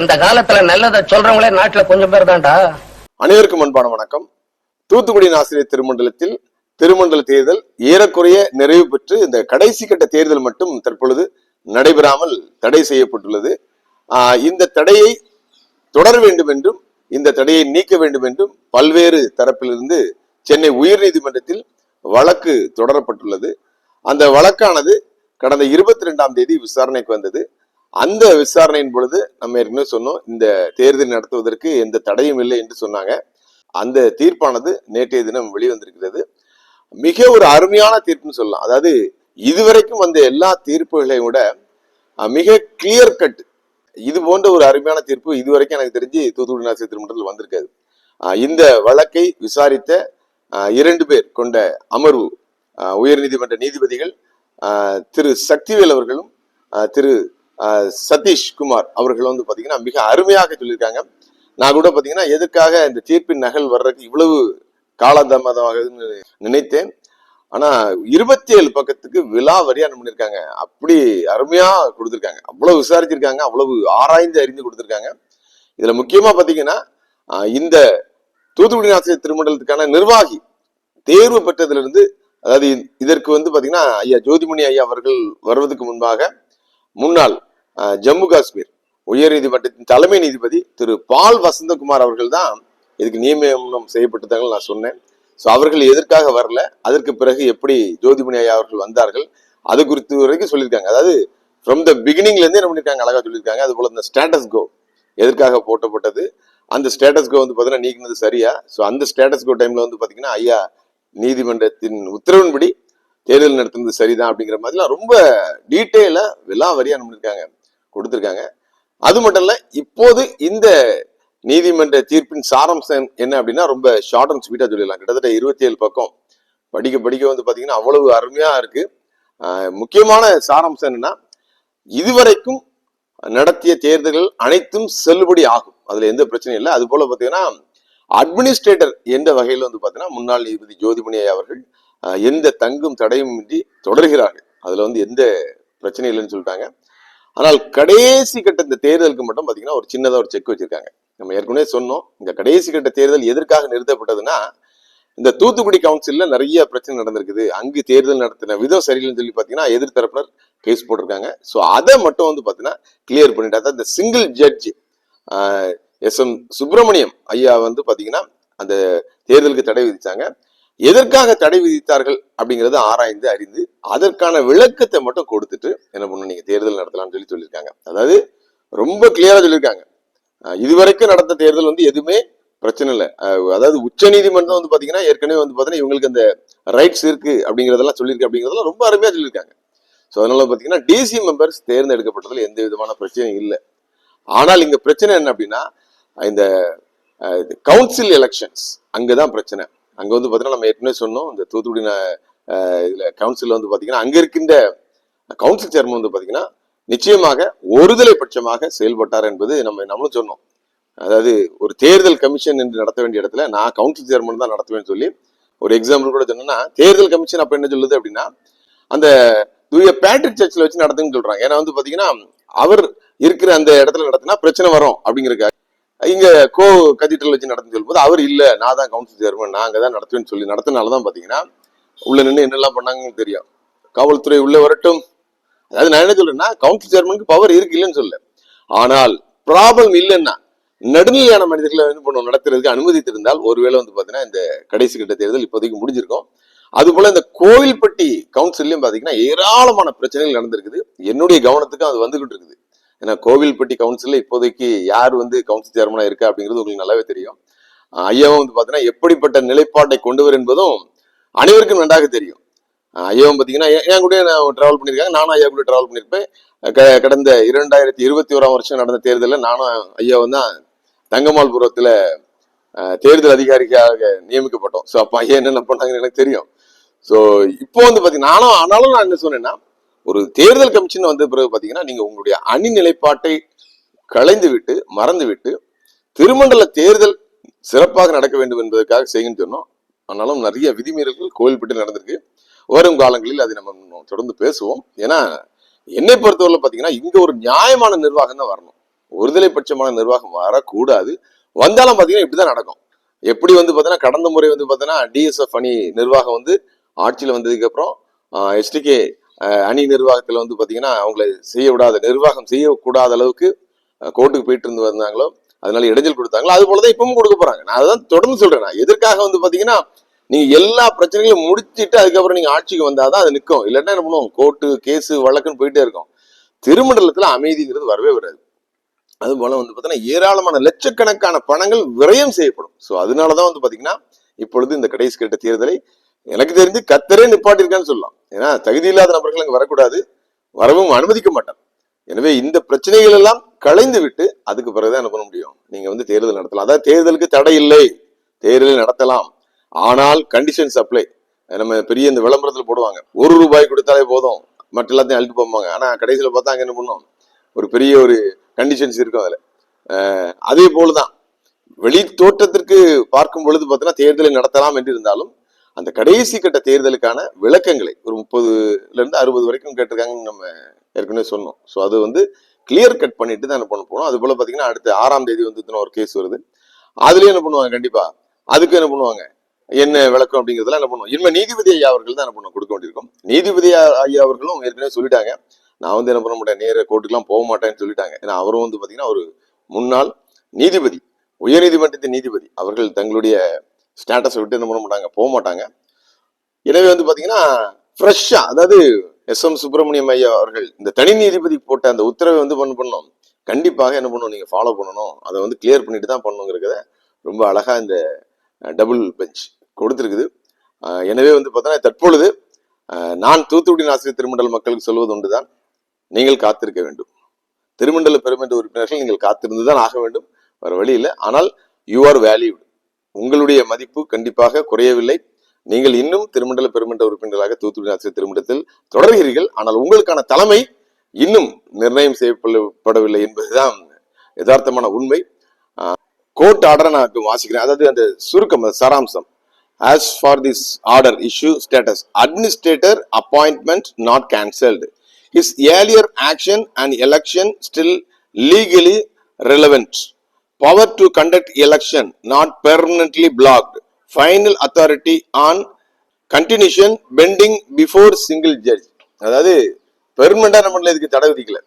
இந்த காலத்துல நல்லதை சொல்றவங்களே நாட்டுல கொஞ்சம் பேர் தான்டா. அனைவருக்கும் அன்பான வணக்கம். தூத்துக்குடி ஆசிரியர் திருமண்டலத்தில் திருமண்டல தேர்தல் ஏறக்குறைய நிறைவு பெற்று இந்த கடைசி கட்ட தேர்தல் மட்டும் தற்பொழுது நடைபெறாமல் தடை செய்யப்பட்டுள்ளது. இந்த தடையை தொடர வேண்டும் என்றும் இந்த தடையை நீக்க வேண்டும் என்றும் பல்வேறு தரப்பிலிருந்து சென்னை உயர்நீதிமன்றத்தில் வழக்கு தொடரப்பட்டுள்ளது. அந்த வழக்கானது கடந்த இருபத்தி ரெண்டாம் தேதி விசாரணைக்கு வந்தது. அந்த விசாரணையின் பொழுது நம்ம ஏற்கனவே சொன்னோம் இந்த தேர்தல் நடத்துவதற்கு எந்த தடையும் இல்லை என்று சொன்னாங்க. அந்த தீர்ப்பானது நேற்றைய தினம் வெளிவந்திருக்கிறது. மிக ஒரு அருமையான தீர்ப்புன்னு சொல்லலாம். அதாவது இதுவரைக்கும் வந்த எல்லா தீர்ப்புகளையும் விட மிக கிளியர் கட் இது போன்ற ஒரு அருமையான தீர்ப்பு இதுவரைக்கும் எனக்கு தெரிஞ்சு தூத்துக்குடி நாசி திருமணத்தில் வந்திருக்காது. இந்த வழக்கை விசாரித்த இரண்டு பேர் கொண்ட அமர்வு உயர்நீதிமன்ற நீதிபதிகள் திரு சக்திவேல் அவர்களும் திரு சதீஷ் குமார் அவர்கள் வந்து பார்த்தீங்கன்னா மிக அருமையாக சொல்லியிருக்காங்க. நான் கூட பார்த்தீங்கன்னா எதுக்காக இந்த தீர்ப்பின் நகல் வர்றதுக்கு இவ்வளவு காலதாமதமாகுதுன்னு நினைத்தேன். ஆனால் இருபத்தி ஏழு பக்கத்துக்கு விலாவரியா என்ன பண்ணியிருக்காங்க அப்படி அருமையாக கொடுத்துருக்காங்க. அவ்வளவு விசாரிச்சிருக்காங்க அவ்வளவு ஆராய்ந்து அறிந்து கொடுத்துருக்காங்க. இதில் முக்கியமாக பார்த்தீங்கன்னா இந்த தூத்துக்குடி ஆசிரியர் திருமண்டலத்துக்கான நிர்வாகி தேர்வு பெற்றதிலிருந்து அதாவது இதற்கு வந்து பார்த்தீங்கன்னா ஐயா ஜோதிமணி ஐயா அவர்கள் வருவதற்கு முன்பாக முன்னாள் ஜம்மு காஷ்மீர் உயர் நீதிமன்றத்தின் தலைமை நீதிபதி திரு பால் வசந்தகுமார் அவர்கள் தான் இதுக்கு நியமனம் செய்யப்பட்டதாக நான் சொன்னேன். ஸோ அவர்கள் எதற்காக வரல அதற்கு பிறகு எப்படி ஜோதிமணி ஐயா அவர்கள் வந்தார்கள் அது குறித்து வரைக்கும் சொல்லியிருக்காங்க. அதாவது ஃப்ரம் த பிகினிங்லேருந்தே என்ன பண்ணிருக்காங்க அழகாக சொல்லியிருக்காங்க. அது போல இந்த ஸ்டேட்டஸ் கோ எதற்காக போட்டப்பட்டது அந்த ஸ்டேட்டஸ் கோ வந்து பார்த்தீங்கன்னா நீக்கினது சரியா? ஸோ அந்த ஸ்டேட்டஸ் கோ டைம்ல வந்து பார்த்தீங்கன்னா ஐயா நீதிமன்றத்தின் உத்தரவின்படி தேர்தல் நடத்துனது சரிதான் அப்படிங்கிற மாதிரிலாம் ரொம்ப டீட்டெயிலா விலாவரியா பண்ணிருக்காங்க கொடுத்துருக்காங்க. அது மட்டும் இல்ல இப்போது இந்த நீதிமன்ற தீர்ப்பின் சாராம்சம் என்ன அப்படின்னா ரொம்ப ஷார்ட் அண்ட் ஸ்வீட்டாக சொல்லிடலாம். கிட்டத்தட்ட இருபத்தி ஏழு பக்கம். படிக்க படிக்க வந்து பாத்தீங்கன்னா அவ்வளவு அருமையாக இருக்கு. முக்கியமான சாராம்சம் என்னன்னா இதுவரைக்கும் நடத்திய தேர்தல்கள் அனைத்தும் செல்லுபடி ஆகும். அதில் எந்த பிரச்சனையும் இல்லை. அது போல பாத்தீங்கன்னா அட்மினிஸ்ட்ரேட்டர் என்ற வகையில் வந்து பார்த்தீங்கன்னா முன்னாள் நீதிபதி ஜோதிமணி அவர்கள் எந்த தங்கும் தடையும் இன்றி தொடர்கிறார்கள். அதுல வந்து எந்த பிரச்சனையும் இல்லைன்னு சொல்லிட்டாங்க. ஆனால் கடைசி கட்ட இந்த தேர்தலுக்கு மட்டும் பாத்தீங்கன்னா ஒரு சின்னதா ஒரு செக் வச்சிருக்காங்க. நம்ம ஏற்கனவே சொன்னோம் இந்த கடைசி கட்ட தேர்தல் எதற்காக நிறுத்தப்பட்டதுன்னா இந்த தூத்துக்குடி கவுன்சில்ல நிறைய பிரச்சனை நடந்திருக்குது. அங்கு தேர்தல் நடத்தின விதம் சரியில்லைன்னு சொல்லி பாத்தீங்கன்னா எதிர்த்தரப்பினர் கேஸ் போட்டிருக்காங்க. ஸோ அதை மட்டும் வந்து பாத்தீங்கன்னா கிளியர் பண்ணிட்டு அதாவது இந்த single judge S M Subramaniam ஐயா வந்து பாத்தீங்கன்னா அந்த தேர்தலுக்கு தடை விதிச்சாங்க. எதற்காக தடை விதித்தார்கள் அப்படிங்கிறத ஆராய்ந்து அறிந்து அதற்கான விளக்கத்தை மட்டும் கொடுத்துட்டு என்ன பண்ணணும்? நீங்க தேர்தல் நடத்தலாம்னு சொல்லி சொல்லியிருக்காங்க. அதாவது ரொம்ப கிளியரா சொல்லியிருக்காங்க. இதுவரைக்கும் நடந்த தேர்தல் வந்து எதுவுமே பிரச்சனை இல்லை. அதாவது உச்ச நீதிமன்றம் வந்து பாத்தீங்கன்னா ஏற்கனவே வந்து பாத்தீங்கன்னா இவங்களுக்கு அந்த ரைட்ஸ் இருக்கு அப்படிங்கறதெல்லாம் சொல்லியிருக்கு அப்படிங்கறதெல்லாம் ரொம்ப அருமையா சொல்லியிருக்காங்க. ஸோ அதனால பாத்தீங்கன்னா டிசி மெம்பர்ஸ் தேர்ந்தெடுக்கப்பட்டதில் எந்த விதமான பிரச்சனையும் இல்லை. ஆனால் இங்க பிரச்சனை என்ன அப்படின்னா இந்த கவுன்சில் எலெக்ஷன்ஸ் அங்கதான் பிரச்சனை. அங்க வந்து பாத்தீங்கன்னா நம்ம ஏற்கனவே சொன்னோம் இந்த தூத்துக்குடி இதில் கவுன்சிலில் இதுல கவுன்சில் வந்து பாத்தீங்கன்னா அங்க இருக்கின்ற கவுன்சில் சேர்மன் வந்து பாத்தீங்கன்னா நிச்சயமாக ஒருதலை பட்சமாக செயல்பட்டார் என்பது நம்ம நம்மளும் சொன்னோம். அதாவது ஒரு தேர்தல் கமிஷன் என்று நடத்த வேண்டிய இடத்துல நான் கவுன்சில் சேர்மன் தான் நடத்துவேன்னு சொல்லி ஒரு எக்ஸாம்பிள் கூட சொன்னேன்னா தேர்தல் கமிஷன் அப்ப என்ன சொல்லுது அப்படின்னா அந்த தூய பேட்ரிக் சர்ச்சில் வச்சு நடத்துன்னு சொல்றாங்க. ஏன்னா வந்து பாத்தீங்கன்னா அவர் இருக்கிற அந்த இடத்துல நடத்தினா பிரச்சனை வரும் அப்படிங்கிறக்காக இங்க கோ கதீட்ரல் வச்சு நடத்துன்னு சொல்லும்போது அவர் இல்ல நான் தான் கவுன்சில் சேர்மன் நான் தான் நடத்துவேன்னு சொல்லி நடத்தினாலதான் பாத்தீங்கன்னா உள்ள நின்று என்னெல்லாம் பண்ணாங்கன்னு தெரியும். காவல்துறை உள்ள வரட்டும். அதாவது நான் என்ன சொல்றேன்னா கவுன்சில் சேர்மனுக்கு பவர் இருக்கு இல்லைன்னு சொல்ல ஆனால் ப்ராப்ளம் இல்லைன்னா நடுநிலையான மனிதர்களை என்ன பண்ணுவோம் நடத்துறதுக்கு அனுமதித்திருந்தால் ஒருவேளை வந்து பாத்தீங்கன்னா இந்த கடைசி கட்ட தேர்தல் இப்போதைக்கு முடிஞ்சிருக்கும். அது போல இந்த கோவில்பட்டி கவுன்சிலையும் பாத்தீங்கன்னா ஏராளமான பிரச்சனைகள் நடந்திருக்குது. என்னுடைய கவனத்துக்கு அது வந்துகிட்டு இருக்குது. ஏன்னா கோவில்பட்டி கவுன்சிலில் இப்போதைக்கு யார் வந்து கவுன்சில் சேர்மனாக இருக்கா அப்படிங்கிறது உங்களுக்கு நல்லாவே தெரியும். ஐயாவும் வந்து பாத்தீங்கன்னா எப்படிப்பட்ட நிலைப்பாட்டை கொண்டு வரும் என்பதும் அனைவருக்கும் நன்றாக தெரியும். ஐயாவும் பார்த்தீங்கன்னா என் கூட நான் ட்ராவல் பண்ணியிருக்காங்க நானும் ஐயா கூட ட்ராவல் பண்ணியிருப்பேன் க- கடந்த இரண்டாயிரத்தி இருபத்தி ஓராம் வருஷம் நடந்த தேர்தலில் நானும் ஐயாவும் தான் தங்கமால்புரத்தில் தேர்தல் அதிகாரிக்காக நியமிக்கப்பட்டோம். ஸோ அப்போ ஐயா என்னென்ன பண்ணாங்கன்னு எனக்கு தெரியும். ஸோ இப்போ வந்து பார்த்தீங்கன்னா நானும் ஆனாலும் நான் என்ன சொன்னேன்னா ஒரு தேர்தல் கமிஷன் வந்த பிறகு பாத்தீங்கன்னா நீங்க உங்களுடைய அணி நிலைப்பாட்டை களைந்து விட்டு மறந்து விட்டு திருமண்டல தேர்தல் சிறப்பாக நடக்க வேண்டும் என்பதற்காக செய்யுன்னு சொன்னோம். ஆனாலும் நிறைய விதிமீறல்கள் கோவில்பட்டி நடந்திருக்கு. வரும் காலங்களில் அதை நம்ம தொடர்ந்து பேசுவோம். ஏன்னா என்னை பொறுத்தவரை பாத்தீங்கன்னா இங்க ஒரு நியாயமான நிர்வாகம் தான் வரணும். ஒருதலை பட்சமான நிர்வாகம் வரக்கூடாது. வந்தாலும் பாத்தீங்கன்னா இப்படிதான் நடக்கும். எப்படி வந்து பாத்தீங்கன்னா கடந்த முறை வந்து பாத்தீங்கன்னா டிஎஸ்எஃப் அணி நிர்வாகம் வந்து ஆட்சியில் வந்ததுக்கு அப்புறம் எஸ்டிகே அணி நிர்வாகத்தில் வந்து பாத்தீங்கன்னா அவங்களை செய்ய விடாத நிர்வாகம் செய்யக்கூடாத அளவுக்கு கோர்ட்டுக்கு போயிட்டு இருந்து வந்தாங்களோ அதனால இடைஞ்சல் கொடுத்தாங்களோ அது போலதான் இப்பவும் கொடுக்க போறாங்க. நான் அதான் தொடர்ந்து சொல்றேன். நான் எதற்காக வந்து பாத்தீங்கன்னா நீங்க எல்லா பிரச்சனைகளும் முடிச்சிட்டு அதுக்கப்புறம் நீங்க ஆட்சிக்கு வந்தாதான் அது நிற்கும் இல்லைன்னா என்ன பண்ணுவோம்? கோர்ட்டு கேஸ் வழக்குன்னு போயிட்டே இருக்கும். திருமண்டலத்துல அமைதிங்கிறது வரவே வராது. அது போல வந்து பாத்தீங்கன்னா ஏராளமான லட்சக்கணக்கான பணங்கள் விரயம் செய்யப்படும். சோ அதனாலதான் வந்து பாத்தீங்கன்னா இப்பொழுது இந்த கடைசி கட்ட தேர்தலை எனக்கு தெரிஞ்சு கத்தரே நிப்பாட்டிருக்கான்னு சொல்லலாம். ஏன்னா தகுதி இல்லாத நபர்கள் அங்கே வரக்கூடாது. வரவும் அனுமதிக்க மாட்டான் எனவே இந்த பிரச்சனைகள் எல்லாம் களைந்து விட்டு அதுக்கு பிறகுதான் என்ன பண்ண முடியும்? நீங்க வந்து தேர்தல் நடத்தலாம். அதாவது தேர்தலுக்கு தடை இல்லை. தேர்தல் நடத்தலாம். ஆனால் கண்டிஷன் சப்ளை நம்ம பெரிய இந்த விளம்பரத்தில் போடுவாங்க. ஒரு ரூபாய் கொடுத்தாலே போதும். மற்ற எல்லாத்தையும் அழுட்டு போவாங்க ஆனால் கடைசியில் பார்த்தா அங்கே என்ன பண்ணும்? ஒரு பெரிய ஒரு கண்டிஷன்ஸ் இருக்கும் அதில். அதே போல தான் வெளி தோற்றத்திற்கு பார்க்கும் பொழுது பார்த்தீங்கன்னா தேர்தலை நடத்தலாம் என்று இருந்தாலும் அந்த கடைசி கட்ட தேர்தலுக்கான விளக்கங்களை ஒரு முப்பதுல இருந்து அறுபது வரைக்கும் கேட்டிருக்காங்கன்னு நம்ம ஏற்கனவே சொன்னோம். ஸோ அது வந்து கிளியர் கட் பண்ணிட்டு தான் என்ன பண்ண போனோம். அது போல பார்த்தீங்கன்னா அடுத்து ஆறாம் தேதி வந்து ஒரு கேஸ் வருது. அதுலேயும் என்ன பண்ணுவாங்க? கண்டிப்பாக அதுக்கு என்ன பண்ணுவாங்க? என்ன விளக்கம் அப்படிங்கிறதுலாம் என்ன பண்ணுவோம்? இனிமேல் நீதிபதி ஐயா அவர்கள் தான் என்ன பண்ணுவோம்? கொடுக்க வேண்டியிருக்கும். நீதிபதி ஐயா அவர்களும் ஏற்கனவே சொல்லிட்டாங்க. நான் வந்து என்ன பண்ண மாட்டேன்? நேர கோர்ட்டுக்குலாம் போக மாட்டேன்னு சொல்லிட்டாங்க. ஏன்னா அவரும் வந்து பார்த்தீங்கன்னா ஒரு முன்னாள் நீதிபதி உயர்நீதிமன்றத்தின் நீதிபதி. அவர்கள் தங்களுடைய ஸ்டேட்டஸை விட்டு என்ன பண்ண மாட்டாங்க? போக மாட்டாங்க. எனவே வந்து பார்த்தீங்கன்னா ஃப்ரெஷ்ஷாக அதாவது எஸ். எம். சுப்பிரமணியம் ஐயா அவர்கள் இந்த தனி நீதிபதி போட்ட அந்த உத்தரவை வந்து பண்ண பண்ணணும்? கண்டிப்பாக என்ன பண்ணணும்? நீங்கள் ஃபாலோ பண்ணணும். அதை வந்து கிளியர் பண்ணிட்டு தான் பண்ணணுங்கிறத ரொம்ப அழகாக இந்த டபுள் பெஞ்ச் கொடுத்துருக்குது. எனவே வந்து பார்த்தோன்னா தற்பொழுது நான் தூத்துக்குடி ஆசிரியர் திருமண்டல் மக்களுக்கு சொல்வது ஒன்றுதான். நீங்கள் காத்திருக்க வேண்டும். திருமண்டல பெருமன்ற உறுப்பினர்கள் நீங்கள் காத்திருந்து தான் ஆக வேண்டும். வேறு வழி இல்லை. ஆனால் யூ ஆர் வேல்யூடு உங்களுடைய மதிப்பு கண்டிப்பாக குறையவில்லை. நீங்கள் இன்னும் திருமண்டல பெருமன்ற உறுப்பினர்களாக தூத்துக்குடி ஆசிரியர் திருமண்டத்தில் தொடர்கிறீர்கள். ஆனால் உங்களுக்கான தலைமை இன்னும் நிர்ணயம் செய்யப்படவில்லை என்பதுதான் யதார்த்தமான உண்மை. கோர்ட் ஆர்டரை நான் இப்போ வாசிக்கிறேன். அதாவது அந்த சுருக்கம் சாராம்சம். As far this order issue status administrator appointment not cancelled is earlier action and election still legally relevant power to conduct election not permanently blocked. Final authority on continuation pending before single judge அதாவது பெர்மனண்டா நம்ம இதுக்கு தடை விதிக்கல.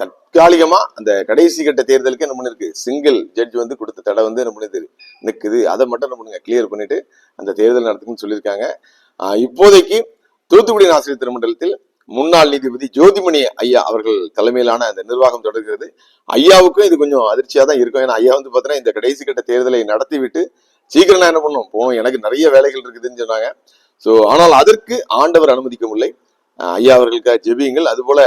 தற்காலிகமா அந்த கடைசி கட்ட தேர்தலுக்கு என்ன பண்ணிருக்கு சிங்கிள் ஜட்ஜ் வந்து கொடுத்த தடை வந்து என்ன பண்ணுது நிற்குது அதை மட்டும் என்ன பண்ணுங்க கிளியர் பண்ணிட்டு அந்த தேர்தல் நடத்துக்குன்னு சொல்லியிருக்காங்க. இப்போதைக்கு தூத்துக்குடி ஆசிரியர் திருமண்டலத்தில் முன்னாள் நீதிபதி ஜோதிமணி ஐயா அவர்கள் தலைமையிலான அந்த நிர்வாகம் தொடர்கிறது. ஐயாவுக்கும் இது கொஞ்சம் அதிர்ச்சியா தான் இருக்கும். ஏன்னா ஐயா வந்து பாத்தீங்கன்னா இந்த கடைசி கட்ட தேர்தலை நடத்தி விட்டு சீக்கிரம் நான் என்ன பண்ணும் போகணும். எனக்கு நிறைய வேலைகள் இருக்குதுன்னு சொன்னாங்க. சோ ஆனால் அதற்கு ஆண்டவர் அனுமதிக்கவில்லை ஐயா அவர்களுக்காக ஜெபியுங்கள். அது போல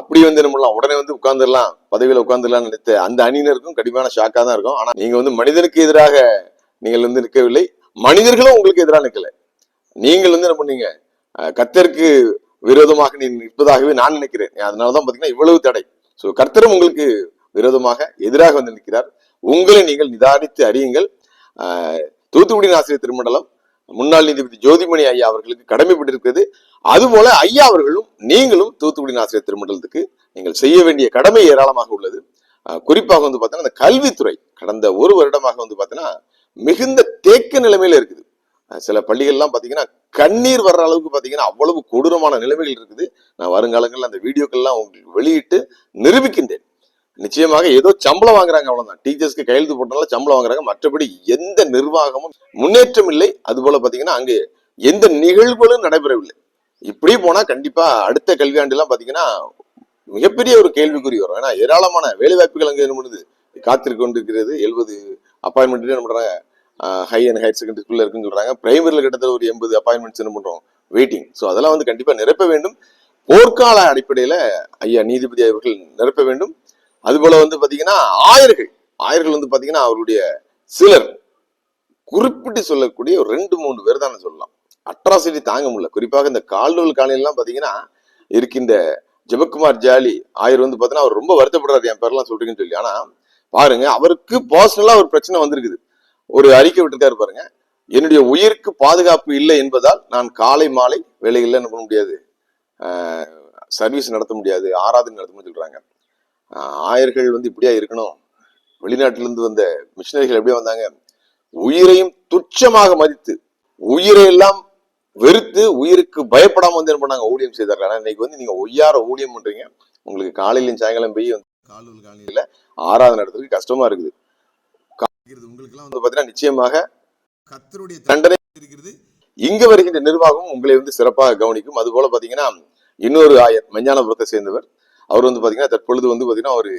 அப்படி வந்து என்ன பண்ணலாம்? உடனே வந்து உட்கார்ந்துடலாம். பதவியில உட்கார்ந்துடலாம் நினைத்த அந்த அணியினருக்கும் கடுமையான ஷாக்கா தான் இருக்கும். ஆனா நீங்க வந்து மனிதனுக்கு எதிராக நீங்கள் வந்து நிற்கவில்லை. மனிதர்களும் உங்களுக்கு எதிராக நிற்கல. நீங்கள் வந்து என்ன பண்ணீங்க? கத்தருக்கு விரோதமாக நீ நிற்பதாகவே நான் நினைக்கிறேன். அதனாலதான் பாத்தீங்கன்னா இவ்வளவு தடை. சோ கர்த்தரும் உங்களுக்கு விரோதமாக எதிராக வந்து நிற்கிறார். உங்களை நீங்கள் நிதானித்து அறியுங்கள். ஆஹ் தூத்துக்குடி ஆசிரியர் திருமண்டலம் முன்னாள் நீதிபதி ஜோதிமணி ஐயா அவர்களுக்கு கடமைப்பட்டிருக்கிறது. அதுபோல ஐயா அவர்களும் நீங்களும் தூத்துக்குடி ஆசிரியர் திருமண்டலத்துக்கு நீங்கள் செய்ய வேண்டிய கடமை ஏராளமாக உள்ளது. குறிப்பாக வந்து பார்த்தீங்கன்னா அந்த கல்வித்துறை கடந்த ஒரு வருடமாக வந்து பார்த்தோன்னா மிகுந்த தேக்க நிலைமையில இருக்குது. சில பள்ளிகள்லாம் பார்த்தீங்கன்னா கண்ணீர் வர்ற அளவுக்கு பார்த்தீங்கன்னா அவ்வளவு கொடூரமான நிலைமைகள் இருக்குது. நான் வருங்காலங்களில் அந்த வீடியோக்கள்லாம் உங்களுக்கு வெளியிட்டு நிரூபிக்கின்றேன். நிச்சயமாக ஏதோ சம்பளம் வாங்குறாங்க அவ்வளவுதான். டீச்சர்ஸ்க்கு கையெழுத்து போட்டனால சம்பளம் வாங்குறாங்க. மற்றபடி எந்த நிர்வாகமும் முன்னேற்றம் இல்லை. அதுபோல் பார்த்தீங்கன்னா அங்கே எந்த நிகழ்வுகளும் நடைபெறவில்லை. இப்படி போனால் கண்டிப்பாக அடுத்த கல்வியாண்டுலாம் பார்த்தீங்கன்னா மிகப்பெரிய ஒரு கேள்விக்குறி வரும். ஏன்னா ஏராளமான வேலைவாய்ப்புகள் அங்கே என்ன பண்ணுது? காத்திருக்கொண்டிருக்கிறது. எழுபது அப்பாயின்மெண்ட் என்ன பண்ணுறாங்க ஹை அண்ட் ஹையர் செகண்டரி ஸ்கூல்ல இருக்குன்னு சொல்றாங்க. பிரைமரியில் கிட்டத்தட்ட ஒரு எண்பது அப்பாயின்மெண்ட்ஸ் என்ன பண்றோம்? வெயிட்டிங் ஸோ அதெல்லாம் வந்து கண்டிப்பா நிரப்ப வேண்டும். போர்க்கால அடிப்படையில ஐயா நீதிபதி அவர்கள் நிரப்ப வேண்டும். அதுபோல வந்து பாத்தீங்கன்னா ஆயர்கள். ஆயர்கள் வந்து பாத்தீங்கன்னா அவருடைய சிலர். குறிப்பிட்டு சொல்லக்கூடிய ஒரு ரெண்டு மூணு பேர் தான் சொல்லலாம். அட்ராசிட்டி தாங்க முடியல. குறிப்பாக இந்த கால்நூல் காலையெல்லாம் பாத்தீங்கன்னா இருக்கின்ற ஜெபக்குமார் ஜாலி ஆயர் வந்து பாத்தீங்கன்னா அவர் ரொம்ப வருத்தப்படுறாரு. என் பேர்லாம் சொல்றீங்கன்னு சொல்லி. ஆனா பாருங்க அவருக்கு பர்சனலா ஒரு பிரச்சனை வந்திருக்குது. ஒரு அறிக்கை விட்டுருக்காரு பாருங்க. என்னுடைய உயிருக்கு பாதுகாப்பு இல்லை என்பதால் நான் காலை மாலை வேலை என்ன பண்ண முடியாது சர்வீஸ் நடத்த முடியாது. ஆராதனை நடத்த முடியும் சொல்றாங்க ஆயர்கள் வந்து இப்படியா இருக்கணும்? வெளிநாட்டிலிருந்து வந்த மிஷினரிகள் எப்படியா வந்தாங்க? உயிரையும் துச்சமாக மதித்து உயிரை எல்லாம் வெறுத்து உயிருக்கு பயப்படாம வந்து என்ன பண்ணாங்க? ஊழியம் செய்தார்கள். ஆனா இன்னைக்கு வந்து நீங்க ஒய்யார ஊழியம் பண்றீங்க. உங்களுக்கு காலையிலும் சாயங்காலம் போய் வந்து காலையில் காலையில ஆராதனை நடத்துறதுக்கு கஷ்டமா இருக்குது. காக்கிறது உங்களுக்கெல்லாம் வந்து பாத்தீங்கன்னா நிச்சயமாக கத்தருடைய தண்டனை இருக்கிறது. இங்க வருகின்ற நிர்வாகம் உங்களை வந்து சிறப்பாக கவனிக்கும். அது போல பாத்தீங்கன்னா இன்னொரு ஆயர் மெஞ்ஞானபுரத்தை சேர்ந்தவர். அவர் வந்து பாத்தீங்கன்னா தற்பொழுது வந்து பாத்தீங்கன்னா ஒரு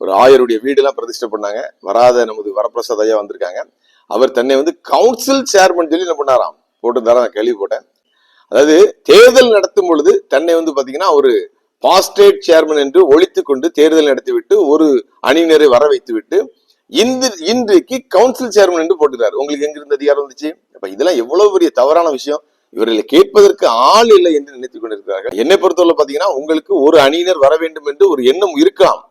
ஒரு ஆயருடைய வீடெல்லாம் பிரதிஷ்டை பண்ணாங்க. வராத நமது வரப்பிரசாத் ஐயா வந்திருக்காங்க. அவர் தன்னை வந்து கவுன்சில் சேர்மன் சொல்லி என்ன பண்ணாராம்? போட்டிருந்தாரா? நான் கேள்விப்பட்டேன். அதாவது தேர்தல் நடத்தும் பொழுது தன்னை வந்து பாத்தீங்கன்னா ஒரு பாஸ்டேட் சேர்மன் என்று ஒழித்து கொண்டு தேர்தல் நடத்திவிட்டு ஒரு அணியினரை வர வைத்து விட்டு இன்று இன்றைக்கு கவுன்சில் சேர்மன் என்று போட்டுக்கிறார். உங்களுக்கு எங்கிருந்து அதிகாரம் வந்துச்சு? அப்ப இதெல்லாம் எவ்வளவு பெரிய தவறான விஷயம். இவர்களை கேட்பதற்கு ஆள் இல்லை என்று நினைத்துக் கொண்டிருக்கிறார்கள். என்னை பொறுத்தவரை பாத்தீங்கன்னா உங்களுக்கு ஒரு அணியினர் வர வேண்டும் என்று ஒரு எண்ணம் இருக்கலாம்.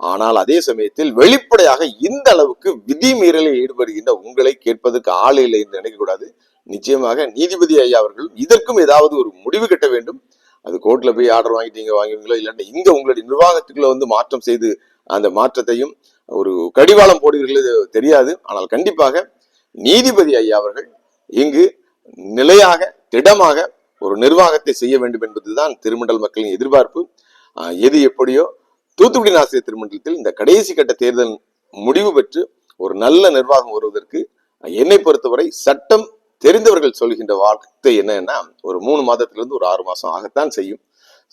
ஆனால் அதே சமயத்தில் வெளிப்படையாக இந்த அளவுக்கு விதிமீறலில் ஈடுபடுகின்ற உங்களை கேட்பதற்கு ஆள் இல்லை என்று நினைக்கக்கூடாது. நிச்சயமாக நீதிபதி ஐயா அவர்கள் இதற்கும் ஏதாவது ஒரு முடிவு கட்ட வேண்டும். அது கோர்ட்ல போய் ஆர்டர் வாங்கிட்டீங்க வாங்குவீங்களோ இல்லாட்டி இங்க உங்களுடைய நிர்வாகத்துக்குள்ள வந்து மாற்றம் செய்து அந்த மாற்றத்தையும் ஒரு கடிவாளம் போடுவீர்களோ தெரியாது. ஆனால் கண்டிப்பாக நீதிபதி ஐயா அவர்கள் இங்கு நிலையாக திடமாக ஒரு நிர்வாகத்தை செய்ய வேண்டும் என்பதுதான் திருமண்டல் மக்களின் எதிர்பார்ப்பு. எது எப்படியோ தூத்துக்குடி ஆசிரியர் திருமண்டலத்தில் இந்த கடைசி கட்ட தேர்தல் முடிவு பெற்று ஒரு நல்ல நிர்வாகம் வருவதற்கு என்னை பொறுத்தவரை சட்டம் தெரிந்தவர்கள் சொல்கின்ற வார்த்தை என்னன்னா ஒரு மூணு மாதத்திலிருந்து ஒரு ஆறு மாசம் ஆகத்தான் செய்யும்.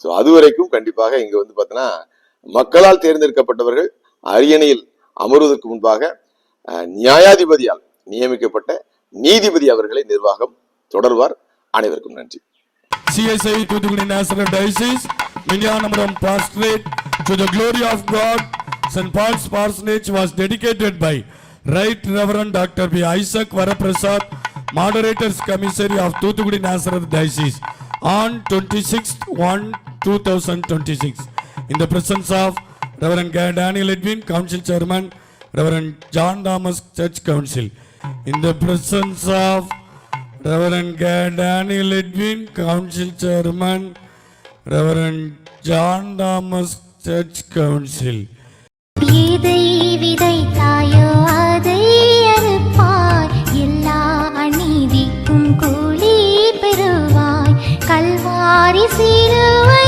ஸோ அது வரைக்கும் கண்டிப்பாக இங்க வந்து பார்த்தீங்கன்னா மக்களால் தேர்ந்தெடுக்கப்பட்டவர்கள் அரியணையில் அமர்வதற்கு முன்பாக நியாயாதிபதியால் நியமிக்கப்பட்ட நீதிபதி அவர்களை நிர்வாகம் தொடர்வார் அனைவருக்கும் நன்றி CSI Thoothukudi national diocese Vignanapuram pastorate to the glory of God saint Paul's parsonage was dedicated by right reverend doctor P Isaac Varaprasad moderator's commissary of Thoothukudi national diocese on twenty six one two thousand twenty six இந்த presence of reverend K Daniel Edwin council chairman reverend John Thomas church council இந்த the presence of reverend K Daniel Edwin council chairman reverend John Thomas church council எதை விதைத்தாயோ அதை அறுப்பாய் கூலி பெறுவாய் கல்வாரி சிறுவர்